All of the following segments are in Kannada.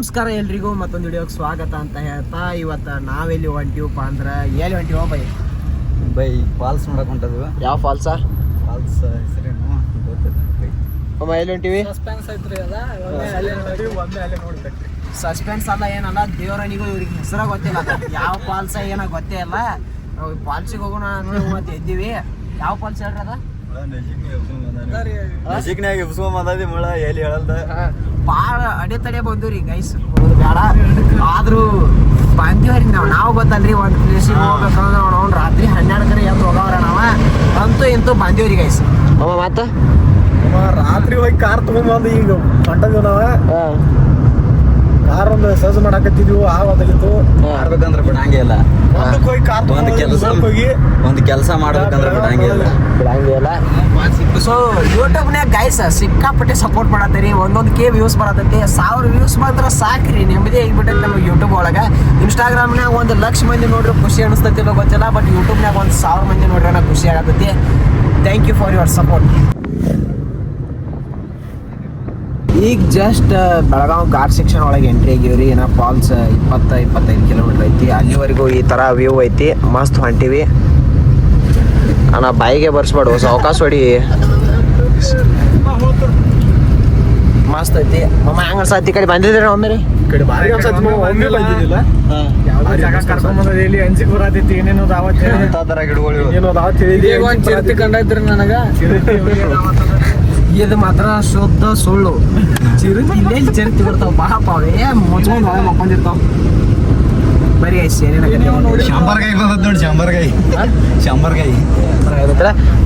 ನಮಸ್ಕಾರ ಎಲ್ರಿಗೂ ಮತ್ತೊಂದು ವಿಡಿಯೋಗೆ ಸ್ವಾಗತ ಅಂತ ಹೇಳ್ತಾ ಇವತ್ತು ನಾವೆಲ್ಲಿ ಹೊಂಟಿವಪ್ಪ ಅಂದ್ರೆ ಎಲ್ಲಿ ಹೊಂಟಿವ ಬೈ? ಬೈ ಫಾಲ್ಸ್ ನೋಡಕ್ ಹೊಂಟದು ಯಾವ ಫಾಲ್ಸ ಫಾಲ್ಸ್ ಹೆಸರೇನು ಗೊತ್ತಿಲ್ಲ ಬೈ. ಅಮ್ಮ ಎಲ್ಲಿ ಹೊಂಟಿವಿ? ಸಸ್ಪೆನ್ಸ್ ಐತ್ರಿ ಅದ ಒಮ್ಮೆ ಅಲ್ಲೇ ನೋಡ್ಬೇಕ್ರಿ ಸಸ್ಪೆನ್ಸ್ ಅಲ್ಲ ಏನಲ್ಲ ದೇವರನಿಗೂ ಇವ್ರಿಗೆ ಹೆಸರ ಗೊತ್ತಿಲ್ಲ. ಯಾವ ಫಾಲ್ಸ ಏನೋ ಗೊತ್ತೇ ಇಲ್ಲ. ನಾವು ಫಾಲ್ಸಿಗೆ ಹೋಗೋಣ ನೋಡಿ ಮತ್ತೆ ಎದ್ದೀವಿ. ಯಾವ ಫಾಲ್ಸ್ ಹೇಳ್ರಿ ಅದ? ನಶಿಕ್ನಾಗ ಎಬ್ಸ್ಕೊಂಡ್ ಬಂದದಿ ಮುಳ ಎಲ್ಲಿ ಹೇಳಲ್ದ ಭಾಳ ಅಡೆ ತಡೆ ಬಂದಿವ್ರಿ ಗೈಸ್ ಬೇಡ. ಆದ್ರೂ ಬಂದಿವ್ರಿ ನಾವು ನಾವು ಗೊತ್ತಲ್ರಿ ಒಂದು ಪ್ಲೇಸಿಗೆ ಹೋಗ್ಬೇಕಂದ್ರೆ ನಾವು ರಾತ್ರಿ ಹನ್ನೆರಡು ಕಡೆ ಎದ್ದು ಹೋಗವ್ರ ನಾವ. ಅಂತೂ ಇಂತೂ ಬಂದಿವ್ರಿ ಗೈಸ್ ಅವ ಮತ್ತ? ರಾತ್ರಿ ಹೋಗಿ ಕಾರ್ ತಗೊಂಡ್ಬಂದು ಈಗ ಹೊಂಟದ್ವಿ ನಾವ ಸಜ್ ಮಾಡಾಕತ್ತಿದ್ವಿ ಆ ಒಂದಾಗಿತ್ತು ಮಾಡ್ಬೇಕಂದ್ರ ಬಿಡಂಗಿಲ್ಲ ಒಂದಕ್ಕೆ ಹೋಗಿ ಕಾರ್ ಒಂದ್ ಕೆಲಸ ಹೋಗಿ ಒಂದ್ ಕೆಲಸ ಮಾಡ್ಬೇಕಂದ್ರ ಬಿಡಂಗೆ ಇಲ್ಲ. ಬಿಡಂಗಿಲ್ಲ ಸೊ ಯೂಟ್ಯೂಬ್ನ್ಯಾಗ ಗೈಸ್ ಸಿಕ್ಕಾಪಟ್ಟೆ ಸಪೋರ್ಟ್ ಮಾಡತ್ತೀರಿ. ಒಂದೊಂದು ಕೆ ವ್ಯೂಸ್ ಬರತೈತಿ. ಸಾವಿರ ವ್ಯೂಸ್ ಮಾತ್ರ ಸಾಕ್ರಿ. ನೆಮ್ಮದಿ ಆಗಿಬಿಟ್ಟೈತೆ ನಮಗೆ ಯೂಟ್ಯೂಬ್ ಒಳಗೆ. ಇನ್ಸ್ಟಾಗ್ರಾಮ್ನಾಗ ಒಂದು ಲಕ್ಷ ಮಂದಿ ನೋಡ್ರಿ ಖುಷಿ ಅನಿಸ್ತೈತಿ ಗೊತ್ತಿಲ್ಲ ಬಟ್ ಯೂಟ್ಯೂಬ್ನಾಗ ಒಂದು ಸಾವಿರ ಮಂದಿ ನೋಡ್ರಿ ಖುಷಿ ಆಗತ್ತೈತಿ thank you for your support ಈಗ ಜಸ್ಟ್ ಬೆಳಗಾವ್ ಘಾಟ್ ಸೆಕ್ಷನ್ ಒಳಗೆ ಎಂಟ್ರಿ ಆಗಿವ್ರಿ. ಏನೋ ಫಾಲ್ಸ್ ಇಪ್ಪತ್ತ ಇಪ್ಪತ್ತೈದು ಕಿಲೋಮೀಟರ್ ಐತಿ. ಅಲ್ಲಿವರೆಗೂ ಈ ಥರ ವ್ಯೂ ಐತಿ. ಮಸ್ತ್ ಹೊಂಟಿವಿ. ಅಣ್ಣ ಬಾಯಿಗೆ ಬರ್ಸ್ಬೇಡು. ಸಾವಕಾಶ ಹೊಡಿ. ಮಸ್ತ್ ಐತಿ. ಮಮ್ಮ ಹೆಂಗ ಸತಿ ಈ ಕಡೆ ಬಂದಿದ್ರಿ ಒಮ್ಮೆ ರೀ ಗಿಡಗಳು. ನನಗ. ಇದು ಮಾತ್ರ ಶುದ್ಧ ಸುಳ್ಳು. ಚಿರುತಿ ಇಲ್ಲೇ ಚಿರತಿ ಬರ್ತಾವ? ಪಾಪ ಅವೇ ಮುಚ್ಕೊಂಡು ಒಳಗೆ ಮಕ್ಕೊಂಡಿರ್ತಾವ. ಬರೀ ಏನೇನಾಗತ್ತೆ ಶಾಂಬರ್ಗಾಯಿ ಬಂದದ್ ನೋಡಿ ಶಾಂಬರ್ಗಾಯಿ. ಶಾಂಬರ್ಗಾಯಿ.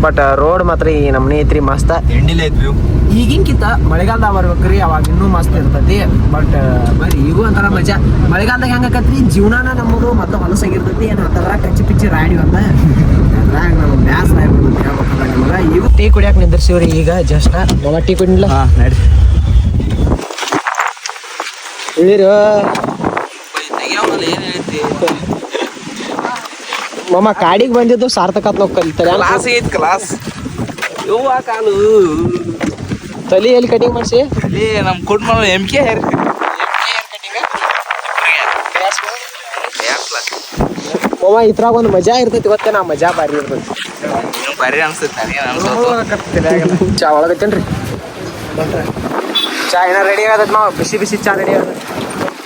ಬಟ್ ರೋಡ್ ಮಾತ್ರ ಈ ನಮ್ನಿ ಐತ್ರಿ ಮಸ್ತ. ಎಂಡಿಲೇ ಐತ್ ವ್ಯೂ ಈಗಿನ್ಕಿಂತ ಮಳೆಗಾಲದಾಗ ಬರ್ಬೇಕ್ರಿ ಅವಾಗ ಇನ್ನೂ ಮಸ್ತ್ ಇರ್ತೈತಿ. ಬಟ್ ಬರಿ ಈಗೂ ಒಂಥರ ಮಜಾ. ಮಳೆಗಾಲದಾಗ ಹೆಂಗಾಕತ್ರಿ? ಜೀವನಾನ ನಮ್ಮದು ಮತ್ತೆ ಹೊಲಸಾಗಿರ್ತೈತಿ. ಏನು ಅಂತಾರ ಕಚ್ಚಿ ಪಿಚ್ಚಿ ರಾಡಿ ಬಂದ ಈಗ ಟೀ ಕುಡಿಯಾಕ ನಿಂದಿರ್ಸಿವ್ರಿ ಈಗ ಜಸ್ಟ್ ಮಮ್ಮ ಟೀ ಕುಡಿಲ್ಲ ಹಾ ನಡಿ. ಇಳಿರು ಮಮ್ಮ ಕಾಡಿಗೆ ಬಂದಿದ್ದು ಸಾರ್ಥಕತ್ ನಾವು ಕಲಿತಾರೆ. ಕ್ಲಾಸ್ ಐತ್ ಕ್ಲಾಸ್ ಯವ್ವ ಕಾಲು? ತಲಿ ಎಲ್ಲಿ ಕಟಿಂಗ್ ಮಾಡಿಸಿ? ಅಲ್ಲಿ ನಮ್ಮ ಕುಟುಂಬ ಎಂ ಕೆ ಹೇರ್ ಮಮ್ಮ ಇದ್ರಾಗ ಒಂದು ಮಜಾ ಇರ್ತೈತಿ ಇವತ್ತೇ ನಾ ಮಜಾ ಬಾರಿ ಇರ್ತೈತಿ. ಬಾರಿ ಅನ್ಸುತ್ತೆ ಚಾ ಒಳಗತ್ತೇನ್ರಿ ಚಾ ಏನಾರ ರೆಡಿ ಆಗತ್ ನಾವು ಬಿಸಿ ಬಿಸಿ ಚಾ ರೆಡಿ ಆಗತ್ತೆ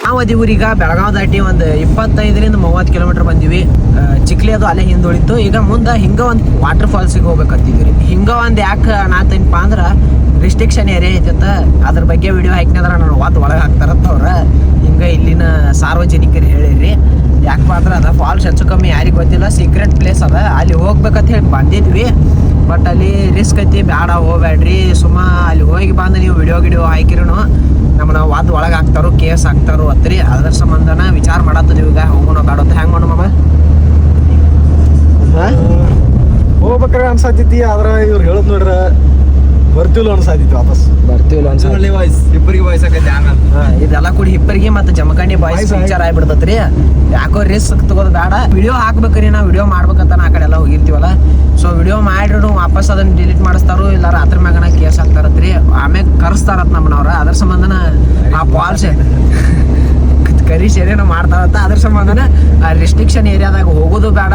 ನಾವು ಅದೀವಿ ಈಗ ಬೆಳಗಾವ್ ದಾಟಿ ಒಂದು ಇಪ್ಪತ್ತೈದರಿಂದ ಮೂವತ್ತು ಕಿಲೋಮೀಟರ್ ಬಂದಿವಿ. ಚಿಕ್ಲಿ ಅದು ಅಲ್ಲೇ ಹಿಂದುಳಿತು. ಈಗ ಮುಂದೆ ಹಿಂಗ ಒಂದು ವಾಟರ್ ಫಾಲ್ಸಿಗೆ ಹೋಗ್ಬೇಕಂತಿದ್ವಿ ಹಿಂಗ ಒಂದು ಯಾಕೆ ನಾತೇನಪ್ಪ ಅಂದ್ರೆ ರಿಸ್ಟ್ರಿಕ್ಷನ್ ಏರಿಯಾ ಅಂತ ಅದ್ರ ಬಗ್ಗೆ ವಿಡಿಯೋ ಹಾಕಿನಂದ್ರೆ ನಾನು ವಾತ್ ಒಳಗೆ ಹಾಕ್ತಾರಂತ ಅವ್ರು ಹಿಂಗ ಇಲ್ಲಿನ ಸಾರ್ವಜನಿಕರು ಹೇಳಿರಿ. ಯಾಕಪ್ಪ ಅಂದ್ರೆ ಅದ ಫಾಲ್ಸ್ ಹೆಚ್ಚು ಕಮ್ಮಿ ಯಾರಿಗೆ ಗೊತ್ತಿಲ್ಲ. ಸೀಕ್ರೆಟ್ ಪ್ಲೇಸ್ ಅದ. ಅಲ್ಲಿ ಹೋಗ್ಬೇಕಂತ ಹೇಳಿ ಬಂದಿದ್ವಿ. ಬಟ್ ಅಲ್ಲಿ ರಿಸ್ಕ್ ಐತಿ ಬೇಡ ಹೋಗ್ಬೇಡ್ರಿ ಸುಮ್ಮ ಅಲ್ಲಿ ಹೋಗಿ ಬಂದು ನೀವು ವಿಡಿಯೋ ಗಿಡಿಯೋ ಹಾಕಿರೂ ನಮ್ಮನ್ನ ವಾದ ಒಳಗೆ ಹಾಕ್ತಾರೋ ಕೇಸ್ ಹಾಕ್ತಾರೋ ಅತ್ರಿ. ಅದ್ರ ಸಂಬಂಧನ ವಿಚಾರ ಮಾಡತ್ತದೀವಿ ಈಗ. ಹೋಗೋಣ ಬೇಡ ಹೆಂಗೆ ಮಾಡೋಣ ಮಾಮ. ಹೋಗ್ಬೇಕ್ರೆ ಅನ್ಸತ್ತೈತಿ ಆದ್ರೆ ಇವ್ರು ಹೇಳದ್ ನೋಡ್ರ. ಬರ್ತಿಲ್ಲ ಅನ್ಸತ್ತೈತಿ ವಾಪಸ್. ಬರ್ತೀವಿ ಒಳ್ಳೆ ವಾಯ್ಸ್ ಇಬ್ಬರಿಗೆ ವಾಯ್ಸ್ ಆಕೈತಿ ಹಂಗ ಇದೆಲ್ಲ ಕೂಡಿ ಹಿಪ್ಪರಿಗೆ ಮತ್ತೆ ಜಮಖಂಡಿ ಬಾಯ್ಸ್ ವಿಚಾರ ಆಗ್ಬಿಡ್ತತ್ರಿ. ಯಾಕೋ ರಿಸ್ಕ್ ತಗೋದು ಬೇಡ. ವಿಡಿಯೋ ಹಾಕ್ಬೇಕ್ರಿ ನಾವು ವಿಡಿಯೋ ಮಾಡ್ಬೇಕಂತ ನಾ ಆ ಕಡೆ ಎಲ್ಲ ಹೋಗಿರ್ತೀವಲ್ಲ. ಸೊ ವಿಡಿಯೋ ಮಾಡಿದ್ರು ವಾಪಸ್ ಅದನ್ನ ಡಿಲೀಟ್ ಮಾಡಿಸ್ತಾರೋ ಇಲ್ಲ ರಾತ್ರಿ ಮ್ಯಾಗನ ಕೇಸ್ ಹಾಕ್ತಾರತ್ರಿ. ಆಮ್ಯಾಗ ಕರೆಸ್ತಾರತ್ ನಮ್ಮನವ್ರ. ಅದ್ರ ಸಂಬಂಧನ ಆ ಫಾಲ್ಸ್ ಕರಿ ಸೇರೇನೋ ಅಂತ ಅದ್ರ ಸಂಬಂಧನ ಆ ರಿಸ್ಟ್ರಿಕ್ಷನ್ ಏರಿಯಾದಾಗ ಹೋಗೋದು ಬೇಡ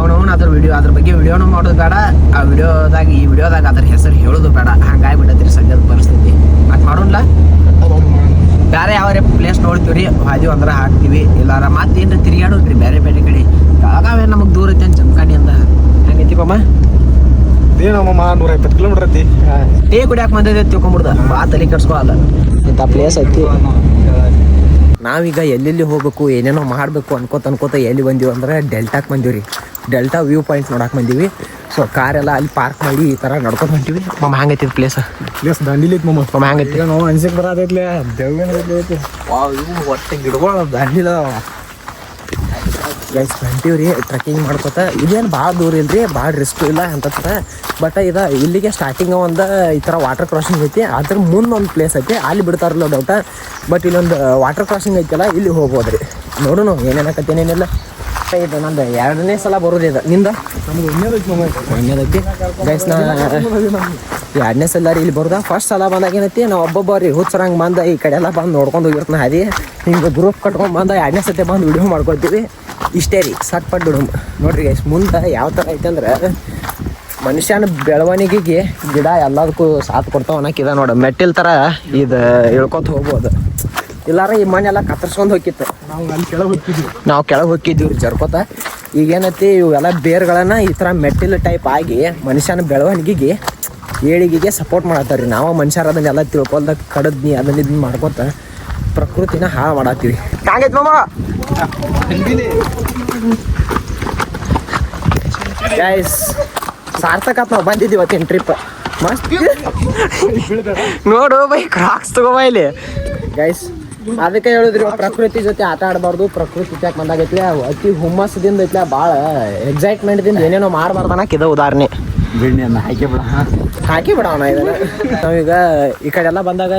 ಅವನವನ್ ಅದ್ರ ವಿಡಿಯೋ ಅದ್ರ ಬಗ್ಗೆ ವಿಡಿಯೋನು ಮಾಡೋದು ಬೇಡ ಆ ವಿಡಿಯೋದಾಗ ಈ ವಿಡಿಯೋದಾಗ ಅದ್ರ ಹೆಸರು ಹೇಳೋದು ಬೇಡ. ಹಂಗಾಗ್ಬಿಟ್ಟತ್ರಿ ಸದ್ಯದ ಪರಿಸ್ಥಿತಿ. ಮತ್ತೆ ಮಾಡೋಣ ಬೇರೆ ಯಾವ ಪ್ಲೇಸ್ ನೋಡ್ತೀವ್ರಿ? ಹಾದಿವ್ ಅಂದ್ರೆ ಹಾಕ್ತಿವಿ. ಇಲ್ಲಾರ ಮತ್ತೇನ್ರ ತಿರ್ಗಾಡೋದ್ರಿ ಬೇರೆ ಬೇರೆ ಕಡೆ. ಬೆಳಗಾವಿ ನಮಗೆ ದೂರ ಐತೆ ಅಂದ? ಹಂಗೈತಿ ಪಮ್ಮ ಇದೇನಮ್ಮ ನೂರ ಇಪ್ಪತ್ತು ಕಿಲೋಮೀಟರ್ ಐತಿ. ಟೀ ಕುಡಿಯಾಕ ಬಂದಿದ್ದೆ ತಿಳ್ಕೊಂಬಿಡ್ದ. ಬಾ ತಲೆ ಕೆಡ್ಸ್ಕೊಳಲ್ಲ ಇಂಥ ಪ್ಲೇಸ್ ಐತಿ. ನಾವೀಗ ಎಲ್ಲೆಲ್ಲಿ ಹೋಗ್ಬೇಕು ಏನೇನೋ ಮಾಡಬೇಕು ಅನ್ಕೋತ ಅನ್ಕೋತ ಎಲ್ಲಿ ಬಂದೀವಿ ಅಂದರೆ ಡೆಲ್ಟಾಕ್ ಬಂದೀವಿ ರೀ ಡೆಲ್ಟಾ ವ್ಯೂ ಪಾಯಿಂಟ್ ನೋಡಕ್ಕೆ ಬಂದೀವಿ. ಸೊ ಕಾರೆಲ್ಲ ಅಲ್ಲಿ ಪಾರ್ಕ್ ಮಾಡಿ ಈ ಥರ ನಡ್ಕೊಂಡು ಹೊಂಟೀವಿ. ಮಮ್ಮ ಹಂಗೈತಿ ಪ್ಲೇಸ್ ಪ್ಲೇಸ್ ದಂಡಿಲಿ ಐತಿ ಮಮ್ಮ ಮಮ್ಮ ಹೆಂಗೈತಿ? ನಾವು ಅನ್ಸಿಕ್ ದೇವ್ಗೇನ ಐತಿ ಒಟ್ಟೆ ಗಿಡಗಳು ದಂಡಿಲ್ಲ ಗೈಸ್ ಹೊಂಟೀವಿ ರೀ ಟ್ರೆಕ್ಕಿಂಗ್ ಮಾಡ್ಕೊತ ಇದೇನು ಭಾಳ ದೂರ ಇಲ್ರಿ ಭಾಳ ರಿಸ್ಕ್ ಇಲ್ಲ ಅಂತ ಬಟ್ ಇದು ಇಲ್ಲಿಗೆ ಸ್ಟಾರ್ಟಿಂಗ್ ಒಂದು ಈ ಥರ ವಾಟರ್ ಕ್ರಾಸಿಂಗ್ ಐತಿ ಅದ್ರ ಮುಂದೆ ಒಂದು ಪ್ಲೇಸ್ ಐತಿ ಅಲ್ಲಿ ಬಿಡ್ತಾರಲ್ಲ ಡೌಟ ಬಟ್ ಇಲ್ಲೊಂದು ವಾಟರ್ ಕ್ರಾಸಿಂಗ್ ಐತಲ್ಲ ಇಲ್ಲಿ ಹೋಗ್ಬೋದು ರೀ ನೋಡೋಣ ಏನೇನಕತ್ತೆ ಏನೇನಿಲ್ಲ ಇದು ನಂದು ಎರಡನೇ ಸಲ ಬರೋದು ಇದು. ನಿಂದ? ನಮ್ಗೆ ಗೈಸ್ ನಾ ನಮ್ಗೆ. ಎರಡನೇ ಸಲ ರೀ ಇಲ್ಲಿ ಬರ್ದ. ಫಸ್ಟ್ ಸಲ ಬಂದಾಗ ಏನೈತಿ ನಾವು ಒಬ್ಬೊಬ್ಬರಿ ಹುಚ್ಚರಂಗೆ ಬಂದ ಈ ಕಡೆ ಎಲ್ಲ ಬಂದು ನೋಡ್ಕೊಂಡು ಹೋಗಿರ್ತಾನೆ ಅದೇ ಹಿಂಗೆ ಗ್ರೂಪ್ ಕಟ್ಕೊಂಡು ಬಂದ ಎರಡನೇ ಸತಿ ಬಂದು ವಿಡಿಯೋ ಮಾಡ್ಕೊತೀವಿ ಇಷ್ಟೇ ರೀ ಬಿಡು ನೋಡ್ರಿ ಗೈಸ್ ಮುಂದೆ ಯಾವ ಥರ ಐತಂದ್ರೆ ಅಂದ್ರೆ ಮನುಷ್ಯನ ಬೆಳವಣಿಗೆಗೆ ಗಿಡ ಎಲ್ಲದಕ್ಕೂ ಸಾಥ್ ಕೊಡ್ತಾವ ಅನ್ನಕ್ಕಿದ ನೋಡು. ಮೆಟ್ಟಿಲ್ ಥರ ಇದು ಇಳ್ಕೊತ ಹೋಗ್ಬೋದು. ಇಲ್ಲಾರ ಈ ಮಣ್ಣೆಲ್ಲ ಕತ್ತರ್ಸ್ಕೊಂಡು ಹೋಗಿತ್ತು. ನಾವು ಅಲ್ಲಿ ಕೆಳಗೆ ಹೋಗ್ತಿದ್ವಿ. ನಾವು ಕೆಳಗೆ ಹೋಗಿದ್ದೀವಿ ರೀ ಜರ್ಕೋತ. ಈಗೇನೈತಿ ಇವೆಲ್ಲ ಬೇರ್ಗಳನ್ನು ಈ ಥರ ಮೆಟ್ಟಿಲ್ ಟೈಪ್ ಆಗಿ ಮನುಷ್ಯನ ಬೆಳವಣಿಗೆಗೆ ಏಳಿಗೆಗೆ ಸಪೋರ್ಟ್ ಮಾಡತ್ತಾರೆ ರೀ ನಾವು ಮನುಷ್ಯರ ಅದನ್ನೆಲ್ಲ ತಿಳ್ಕೊಳ್ದಾಗ ಕಡದ್ನಿ ಅದನ್ನ ಇದನ್ನ ಮಾಡ್ಕೊತ ಪ್ರಕೃತಿನ ಹಾಳು ಮಾಡತ್ತೀವಿ ಕಾಂಗೈತ್ ಮಾಮ. ಗೈಸ್ ಸಾರ್ಥಕ ಆತ್ ನಾವು ಬಂದಿದ್ದೀವಿ ಇವತ್ತಿನ ಟ್ರಿಪ್ ಮಸ್ತ್. ನೋಡು ಬೈ ಕ್ರಾಕ್ಸ್ ತಗೋ ಬಾ ಇಲ್ಲಿ. ಗೈಸ್ ಅದಕ್ಕೆ ಹೇಳಿದ್ರಿ ಪ್ರಕೃತಿ ಜೊತೆ ಆಟ ಆಡಬಾರ್ದು ಪ್ರಕೃತಿ ಜೊತೆ ಬಂದಾಗೈತ್ಲೆ ಅತಿ ಹುಮ್ಮಸ್ಸದಿಂದ ಐತ್ಲೆ ಭಾಳ ಎಕ್ಸೈಟ್ಮೆಂಟ್ದಿಂದ ಏನೇನೋ ಮಾಡಬಾರ್ದು ಅನ್ನಕ್ಕೆ ಇದು ಉದಾಹರಣೆ. ಬೆಣ್ಣೆಯನ್ನ ಹಾಕಿ ಬಿಡ ಹಾಕಿ ಬಿಡೋಣ ಇದನ್ನ. ನಾವೀಗ ಈ ಕಡೆ ಎಲ್ಲ ಬಂದಾಗ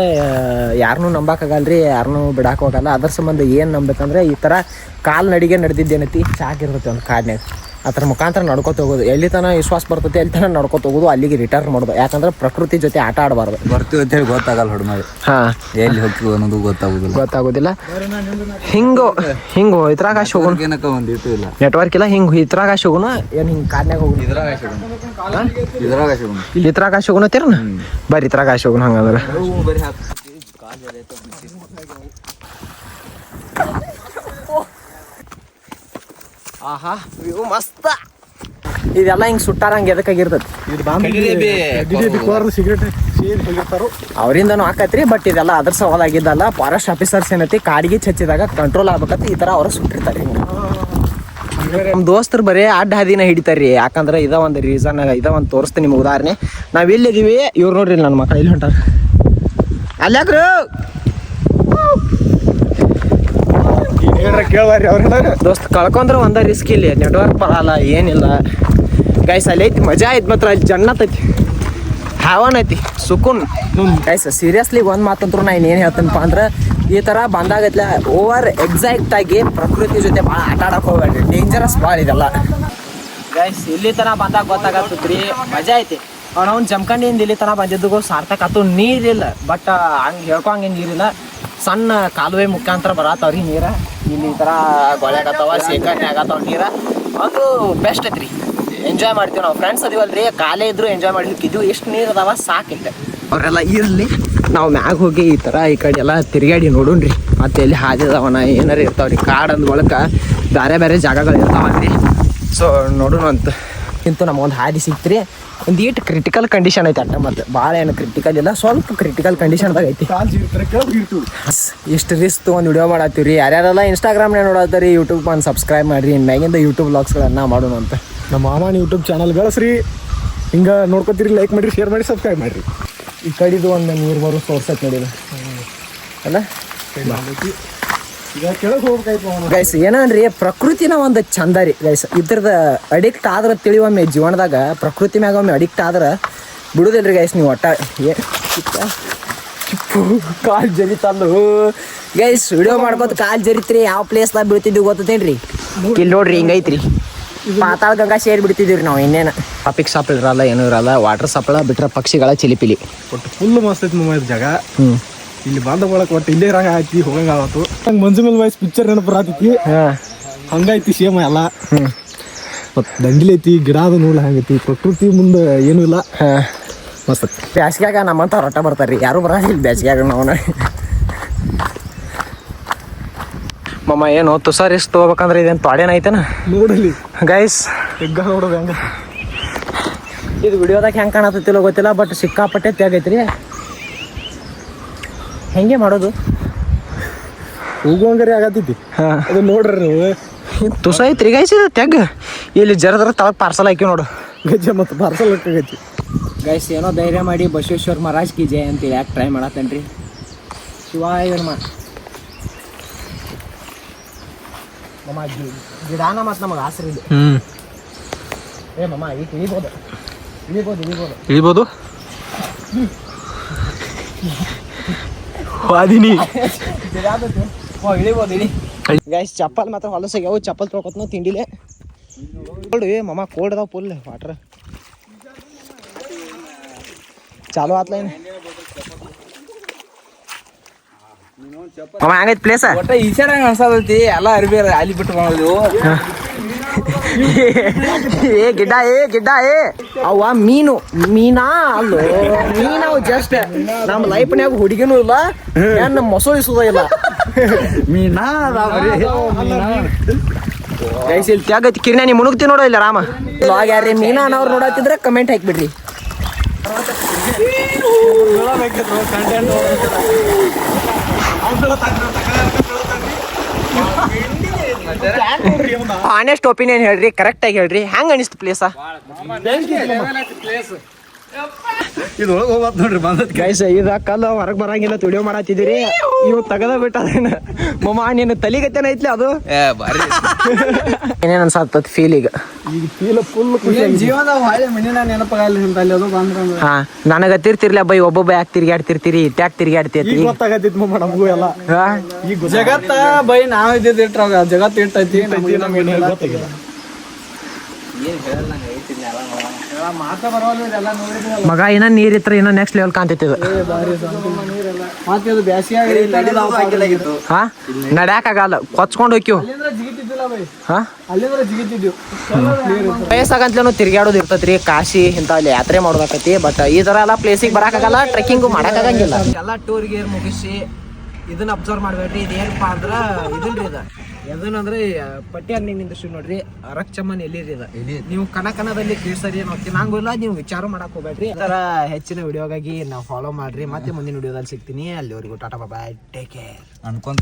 ಯಾರನ್ನೂ ನಂಬಕ್ಕಾಗಲ್ರಿ ಯಾರನ್ನೂ ಬಿಡಾಕೋಗಲ್ಲ ಅದ್ರ ಸಂಬಂಧ ಏನು ನಂಬೇಕಂದ್ರೆ ಈ ಥರ ಕಾಲ್ ನಡಿಗೆ ನಡೆದಿದ್ದೇನೈತಿ ಸಾಕಿರ್ತೈತಿ ಒಂದು ಕಾಡ್ನ್ಯಾಗ ಅದ್ರ ಮುಖಾಂತರ ನಡ್ಕೋತ ಹೋಗೋದು. ಎಲ್ಲಿ ತನ ವಿಶ್ವಾಸ ಬರ್ತೈತಿ ಎಲ್ಲಿ ತನ ನಡ್ಕೊತ ಹೋಗೋದು ಅಲ್ಲಿಗೆ ರಿಟರ್ನ್ ಮಾಡೋದು. ಯಾಕಂದ್ರೆ ಪ್ರಕೃತಿ ಜೊತೆ ಆಟ ಆಡಬಾರ್ದು. ಬರ್ತೀವಿ ಅಂತ ಹೇಳಿ ಗೊತ್ತಾಗಲ್ಲ ಹೊಡ್ಮಾಡಿ ಹಾಂ. ಎಲ್ಲಿ ಹೋಗ್ತೀವಿ ಅನ್ನೋದು ಗೊತ್ತಾಗೋದಿಲ್ಲ. ಗೊತ್ತಾಗೋದಿಲ್ಲ. ಹಿಂಗೋ ಹಿಂಗೋ ಇದ್ರಾಗ ಹೋಗೋಣ. ಏನಕ್ಕ ಒಂದು ಇಟ್ಟು ಇಲ್ಲ. ನೆಟ್ವರ್ಕ್ ಇಲ್ಲ ಹಿಂಗೆ ಇದ್ರಾಗ ಹೋಗೋಣ ಏನು ಹಿಂಗೆ ಕಾರ್ನ್ಯಾಗ ಹೋಗೋಣ? ಇದ್ರಾಗ ಸಿಗೋಣ ಇದ್ರಾಗ ಸಿಗೋಣ ಇದ್ರಾಗ ಹೋಗೋಣ ತೀರನ ಬರ್ರಿ ಇದ್ರಾಗ ಹೋಗೋಣ ಹಂಗಂದ್ರೆ ಬರೀ ಹಾಕ್ ಆಹಾ. ವ್ಯೂ ಮಸ್ತ. ಇದೆಲ್ಲ ಹಿಂಗೆ ಸುಟ್ಟಾರಂಗೆ ಎದಕ್ಕಾಗಿರ್ತೈತಿ ಇದು ಬಾಂಬ್ ಸಿಗರೇಟ್ ಸೇರಿ ಹೋಗಿರ್ತಾರೋ. ಅವರಿಂದನೂ ಆಕತ್ರಿ ಬಟ್ ಇದೆಲ್ಲ ಅದ್ರ ಸವಾಲಾಗಿದ್ದಲ್ಲ ಫಾರೆಸ್ಟ್ ಆಫೀಸರ್ಸ್ ಏನೈತಿ ಕಾಡಿಗೆ ಚಚ್ಚಿದಾಗ ಕಂಟ್ರೋಲ್ ಆಗ್ಬೇಕಂತ ಈ ತರ ಅವ್ರ ಸುಟ್ಟಿರ್ತಾರೆ ನಮ್ಮ ದೋಸ್ತರು ಬರೀ ಅಡ್ಡ ಹಾದಿನ ಹಿಡಿತಾರ್ರಿ ಯಾಕಂದ್ರೆ ಇದ ಒಂದು ರೀಸನ್ ಇದ ಒಂದು ತೋರಿಸ್ತೀನಿ ನಿಮ್ಗೆ ಉದಾಹರಣೆ. ನಾವ್ ಇಲ್ಲಿದೀವಿ ಇವ್ರು ನೋಡ್ರಿ ನನ್ನ ಮಕ್ಕಳು ಇಲ್ಲಿ ಹೊಂಟಾರ. ಅಲ್ಯಾಕ್ರು ಹೇಳ್ರ ಅವ್ರ. ದೋಸ್ತ್, ಕಳ್ಕೊಂಡ್ರೆ ಒಂದ ರಿಸ್ಕ್ ಇಲ್ಲಿ. ನೆಟ್ವರ್ಕ್ ಬರಲ್ಲ, ಏನಿಲ್ಲ. ಗೈಸ್ ಅಲ್ಲಿ ಐತಿ, ಮಜಾ ಐತಿ ಮಾತ್ರ. ಅಲ್ಲಿ ಜನ್ನತ್ ಐತಿ ಹಾವನ್ ಐತಿ, ಸುಕೂನ್. ಗೈಸ್ ಸೀರಿಯಸ್ಲಿ ಒಂದು ಮಾತಂತ್ರು ನಾ ಇನ್ನೇನು ಹೇಳ್ತೀನಪ್ಪ ಅಂದ್ರೆ, ಈ ಥರ ಬಂದಾಗತ್ಲೆ ಓವರ್ ಎಕ್ಸಾಕ್ಟ್ ಆಗಿ ಪ್ರಕೃತಿ ಜೊತೆ ಭಾಳ ಆಟ ಆಡಕ್ಕೆ ಹೋಗ್ಬೇಡ್ರಿ. ಡೇಂಜರಸ್ ಭಾಳ ಇದೆಲ್ಲ. ಗೈಸ್ ಇಲ್ಲಿ ತನ ಬಂದಾಗ ಗೊತ್ತಾಗತ್ತದ್ರಿ ಮಜಾ ಐತಿ. ನಾವು ಜಮಖಂಡಿಯಿಂದ ಇಲ್ಲಿ ತನ ಬಂದಿದ್ದು ಸಾರ್ಥಕ ಆತು. ನೀರಿಲ್ಲ. ಬಟ್ ಹಂಗೆ ಹೇಳ್ಕೊಂಗೆ ನೀರಿಲ್ಲ. ಸಣ್ಣ ಕಾಲುವೆ ಮುಖಾಂತರ ಬರತ್ತವ್ರಿ ನೀರ. ಇಲ್ಲಿ ಈ ಥರ ಗೊಳೆಗತ್ತವ ಶೇಖರಣೆ ಆಗತ್ತವ ನೀರ. ಅದು ಬೆಸ್ಟ್ ಐತ್ರಿ. ಎಂಜಾಯ್ ಮಾಡ್ತೀವಿ ನಾವು. ಫ್ರೆಂಡ್ಸ್ ಅದೀವಲ್ರಿ, ಕಾಲೇ ಇದ್ರು ಎಂಜಾಯ್ ಮಾಡಿದ್ವಿ ಎಷ್ಟು ನೀರು ಅದಾವ, ಸಾಕಿಲ್ಲ. ಅವರೆಲ್ಲ ಇರಲಿ. ನಾವು ಮ್ಯಾಗ ಹೋಗಿ ಈ ಥರ ಈ ಕಡೆ ಎಲ್ಲ ತಿರುಗಾಡಿ ನೋಡೋಣ್ರಿ. ಮತ್ತೆ ಎಲ್ಲಿ ಹಾದಿ ಅದಾವನ, ಏನಾರು ಇರ್ತಾವ್ರಿ. ಕಾಡು ಅಂದ ಒಳಗೆ ಬೇರೆ ಬೇರೆ ಜಾಗಗಳು ಇರ್ತಾವಲ್ರಿ ಸೊ ನೋಡೋಣ ಅಂತ ಇಂತೂ ನಮಗೊಂದು ಹಾದಿ ಸಿಕ್ತ್ರಿ. ಒಂದು ಈಟ್ ಕ್ರಿಟಿಕಲ್ ಕಂಡೀಷನ್ ಐತೆ ಅಟ್ಟ ಮತ್ತೆ. ಭಾಳ ಏನು ಕ್ರಿಟಿಕಲ್ ಇಲ್ಲ ಸ್ವಲ್ಪ ಕ್ರಿಟಿಕಲ್ ಕಂಡೀಷನ್ದಾಗ ಐತಿ. ಎಷ್ಟು ಇಷ್ಟು ರಿಸ್ಕ್ ತೊಗೊಂಡು ವಿಡಿಯೋ ಮಾಡತ್ತೀವಿ ರೀ ಯಾರ್ಯಾರೆಲ್ಲ ಇನ್ಸ್ಟಾಗ್ರಾಮ್ನೇ ನೋಡತ್ತೀರಿ ಯೂಟ್ಯೂಬ್ ಬಂದು ಸಬ್ಸ್ಕ್ರೈಬ್ ಮಾಡಿರಿ. ಮ್ಯಾಗಿಂದ ಯೂಟ್ಯೂಬ್ ವ್ಲಾಗ್ಸ್ಗಳನ್ನು ಮಾಡೋಣ ಅಂತ. ನಮ್ಮ ಮಾಮನ ಯೂಟ್ಯೂಬ್ ಚಾನಲ್ ಗಳಿಸ್ರಿ ಹಿಂಗೆ ನೋಡ್ಕೊತೀರಿ ಲೈಕ್ ಮಾಡಿರಿ ಶೇರ್ ಮಾಡಿ ಸಬ್ಸ್ಕ್ರೈಬ್ ಮಾಡಿರಿ. ಈ ಕಡಿದು ಒಂದು ನೀರು ಬರೋ ಸೋರ್ಸಕ್ಕೆ ನೋಡಿದ ಅಲ್ಲ? ಗೈಸ್ ಏನನ್ರಿ ಪ್ರಕೃತಿನ ಒಂದು ಚಂದ ರೀ ಗೈಸ್ ಇದ್ರದ ಅಡಿಕ್ಟ್ ಆದ್ರೆ ಒಮ್ಮೆ ಜೀವನದಾಗ ಪ್ರಕೃತಿ ಮ್ಯಾಗ ಒಮ್ಮೆ ಅಡಿಕ್ಟ್ ಆದ್ರೆ ಬಿಡುದಿಲ್ರಿ ಗೈಸ್ ನೀವು ಒಟ್ಟ. ಕಾಲ್ ಕಾಲ್ ಜರಿತಂದು ಗೈಸ್ ವಿಡಿಯೋ ಮಾಡ್ಬೋದು ಕಾಲ್ ಜರಿತ್ರಿ ಯಾವ ಪ್ಲೇಸ್ದಾಗ ಬಿಡ್ತಿದ್ವಿ ಗೊತ್ತೇನ್ರಿ ಇಲ್ಲಿ ನೋಡ್ರಿ ಹಿಂಗೈತ್ರಿ. ಪಾತಾಳ ಗಂಗಾ ಸೇರಿ ಬಿಡ್ತಿದ್ದೀವಿ ನಾವು ಇನ್ನೇನು. ಟಾಪಿಕ್ ಸಾಪ್ ಇರಲ್ಲ ಏನೂ ಇರಲ್ಲ. ವಾಟರ್ ಸಪ್ಳ ಬಿಟ್ರೆ ಪಕ್ಷಿಗಳ ಚಿಲಿಪಿಲಿ. ಒಟ್ಟು ಫುಲ್ ಮಸ್ತ್ ಐತಿ ಇದು ಜಾಗ. ಹ್ಞೂ ಇಲ್ಲಿ ಬಂದ ಬಳಕ ಒಟ್ಟು ಇಲ್ಲೇ ರಂಗ ಹಾಕಿ ಹೋಗಂಗ ಆವತ್ತು ಮಂಜುಮಲ್ ಮಂಜು ಮೇಲೆ ವಾಯ್ಸ್ ಪಿಕ್ಚರ್ ನೆನಪು ಬರತೈತಿ. ಹಂಗೈತಿ ಸೇಮ್ ಎಲ್ಲ. ಮತ್ತು ದಂಡಿಲಿ ಐತಿ ಗಿಡ ಅದು ನೋಡ್ಲ ಹಂಗೈತಿ ಪ್ರಕೃತಿ ಮುಂದೆ ಏನೂ ಇಲ್ಲ. ಮಸ್ತ್. ಬ್ಯಾಸ್ಗ್ಯಾಗ ನಮ್ಮಂತ ರೊಟ್ಟ ಬರ್ತಾರ್ರಿ. ಯಾರು ಬರಲ್ಲ ಬ್ಯಾಸ್ಗ್ಯಾಗ ನಾವು. ಮಮ್ಮ ಏನು ತುಷಾರ್ ಎಷ್ಟು ತೊಗೋಬೇಕಂದ್ರೆ ಇದೇನು ತಾಡೇನ ಐತೆನ? ನೋಡಲಿ. ಗೈಸ್ ಹೆಗ್ಗ ನೋಡೋದು ಹೆಂಗ? ಇದು ವಿಡಿಯೋದಾಗ ಹೆಂಗೆ ಕಾಣತ್ತಿಲ್ಲ ಗೊತ್ತಿಲ್ಲ ಬಟ್ ಸಿಕ್ಕಾಪಟ್ಟೆ ತೆಗೈತ್ರಿ ಹೆಂಗೆ ಮಾಡೋದು? ಹೋಗುವಂಗಾರಿ ಆಗತ್ತೈತಿ ಹಾಂ. ಅದು ನೋಡ್ರಿ ನೀವು. ತುಸ ಐತ್ರಿ ಗೈಸ್ ಇದು ತೆಗ್ ಇಲ್ಲಿ ಜರದ್ರ ತಳಗ್ ಪಾರ್ಸಲ್ ಹಾಕಿ ನೋಡು. ಗಜ್ಜೆ ಮತ್ತು ಪಾರ್ಸಲ್ ಆಗೈತಿ ಗೈಸ್ ಏನೋ ಧೈರ್ಯ ಮಾಡಿ ಬಸವೇಶ್ವರ ಮಹಾರಾಜ್ ಕಿ ಜಯ ಅಂತ ಯಾಕೆ ಟ್ರೈ ಮಾಡತ್ತೇನ್ರಿ? ಶಿವಾಯ ಇವನ್ ಮಮ್ಮ ಗಿ- ಗಿಡಾನ ಮತ್ತು ನಮಗೆ ಆಸರೆ ಇದೆ. ಹ್ಞೂ ಏ ಮಮ್ಮ ಈಗ ಇಳಿಬೋದು. ಇಳಿಬೋದು ಇಳಿಬೋದು. ಇಳಿಬೋದು? ವಾದಿನಿ. ಓ ಗೈಸ್ ಚಪ್ಪಲ್ ಮಾತ್ರ ಹೊಲಸಾಗ್ಯಾವು ಚಪ್ಪಲ್ ತೊಳ್ಕೊತ್ನ ತಿಂಡಿಲೆ. ಕೋಲ್ಡ್ ಮಮ್ಮ ಕೋಲ್ಡ್ ಅದಾವ ಫುಲ್ ವಾಟ್ರ್ ಚಾಲು ಆತ್ಲ ಏನು ಹಂಗೈತ್ ಪ್ಲೇಸ ಒಟ್ಟ ಎಲ್ಲ ಅರ್ಬಿ ಅಲ್ಲಿ ಬಿಟ್ಟು ಬಂದಿವು ಏ ಗಿಡ್ಡ ಏ ಗಿಡ್ಡ ಏ. ಅವ ಮೀನು ಮೀನಾ ಅಲ್ಲೋ ಮೀನವು ಜಸ್ಟ್ ನಮ್ಮ ಲೈಫ್ನ್ಯಾಗ ಹುಡುಗಿನೂ ಇಲ್ಲ ಏನ್ ಮೊಸಳಿಸೋದ ಇಲ್ಲ. ಮೀನಾ ಗೈಸ್ ಇಲ್ಲಿ ತ್ಯಾಗೈತಿ ಕಿರ್ಣ ನೀ ಮುಣುಗ್ತಿ ನೋಡೋ ಇಲ್ಲ ರಾಮ? ಲಾಗ್ ಯಾರ್ರಿ? ಮೀನಾ ಅನ್ನೋರು ನೋಡತ್ತಿದ್ರೆ ಕಮೆಂಟ್ ಹಾಕ್ಬಿಡ್ರಿ. ಆನೆಸ್ಟ್ ಒಪಿನಿಯನ್ ಹೇಳ್ರಿ ಕರೆಕ್ಟ್ ಆಗಿ ಹೇಳ್ರಿ. ಹೆಂಗ ಅನಿಸ್ತು ಪ್ಲೇಸ ಇದ್ರೊಳಗೆ ಹೋಗ್ಬಾರ್ದು ನೋಡ್ರಿ ಬಂದದ್ ಗೈಸ್ ಇದ ಕಲ್ಲು ಹೊರಗೆ ಬರಂಗಿಲ್ಲ ತುಳಿಯೋ ಮಾಡತ್ತಿದ್ದೀರಿ ಇವ್ ತಗದ ಬಿಟ್ಟದೇನ ಮಮ್ಮ ನೀನು ತಲಿಗತ್ತೇನ ಐತ್ಲಿ ಅದು? ಏನೇನು ಅನ್ಸತ್ತ ಫೀಲ್ ಈಗ? ಈಗ ಫೀಲ್ ಫುಲ್ ಖುಷಿ ಜೀವನದಾಗ ಹಳೆ ಮಣ್ಣಿನ ನೆನಪಾಗಲ್ಲ ಅಂತ ಅಲ್ಲಿ ಅದು ಬಂದ್ರೆ ಹಾ ನನಗ ತಿರ್ತಿರ್ಲಿ ಬೈ ಒಬ್ಬೊಬ್ಬ ಯಾಕೆ ತಿರ್ಗಾಡ್ತಿರ್ತೀರಿ ಇಟ್ಯಾಕ್ ತಿರ್ಗಾಡ್ತೈತಿ ಈಗ ಗೊತ್ತಾಗತ್ತಿತ್ ಮಮ್ಮ ನಮಗೂ ಎಲ್ಲ. ಈಗ ಜಗತ್ತ ಬೈ ನಾವ್ ಇದ್ದಿಟ್ರ ಇಟ್ರಾಗ ಜಗತ್ ಇಟ್ಟೈತಿ ನಮ್ಗೆ ಗೊತ್ತಾಗಿಲ್ಲ ಬರೋಲ್ಲ ಎಲ್ಲ ನೋಡಿದ್ವಲ್ಲ ಮಗ ಇನ್ನ ನೀರ್ ಇತ್ರ ಇನ್ನ ನೆಕ್ಸ್ಟ್ ಲೆವೆಲ್ ಕಾಣ್ತೈತಿ ಇದು. ಹಾ? ನಡ್ಯಾಕ ಆಗಲ್ಲ. ಕೊಚ್ಕೊಂಡು ಹೋಕ್ಕಿವ್ ಅಲ್ಲಿಂದ್ರ ಜಿಗಿತಿದ್ದಿಲ್ಲ ಬೈ. ಹಾ? ಅಲ್ಲಿಂದ್ರ ಜಿಗಿತಿದ್ವಿ ವಯಸ್ಸಾಗಂತ್ಲೇನು ತಿರ್ಗಾಡೋದು ಇರ್ತೈತ್ರಿ ಕಾಶಿ ಇಂತ ಅಲ್ಲಿ ಯಾತ್ರೆ ಮಾಡೋದಾಕತಿ ಬಟ್ ಈ ತರ ಎಲ್ಲ ಪ್ಲೇಸಿಗೆ ಬರಾಕಾಗಲ್ಲ ಟ್ರೆಕ್ಕಿಂಗು ಮಾಡಕ್ಕಾಗಂಗಿಲ್ಲ ಎಲ್ಲ ಟೂರ್ ಗೇರ್ ಮುಗಿಸಿ ಇದನ್ನ ಅಬ್ಸರ್ವ್ ಮಾಡ್ಬೇಡ್ರಿ ಇದೇನಪ್ಪಾ ಅಂದ್ರ ಇದನ್ರಿ ಇದ. ಎದನಂದ್ರೆ ಪಟ್ಟಿ ಹಣ್ಣಿನ ಇಂಡಸ್ಟ್ರಿ ನೋಡ್ರಿ, ಅರಕ್ ಚಮ್ಮನ್ ಎಲ್ಲಿರಿ ಇದ ನೀವು ಕನ ಕನದಲ್ಲಿ ಕೇಳ್ಸರಿ ಏನೋ ನಂಗಿಲ್ಲ ನೀವು ವಿಚಾರ ಮಾಡಕ್ ಹೋಗ್ಬೇಡ್ರಿ. ಅದರ ಹೆಚ್ಚಿನ ವಿಡಿಯೋಗಾಗಿ ನಾವು ಫಾಲೋ ಮಾಡ್ರಿ. ಮತ್ತೆ ಮುಂದಿನ ವಿಡಿಯೋದಲ್ಲಿ ಸಿಗ್ತೀನಿ. ಅಲ್ಲಿವರೆಗೂ ಟಾಟಾ ಬಾಯ್ ಟೇಕ್ ಕೇರ್ ಅನ್ಕೊಂತ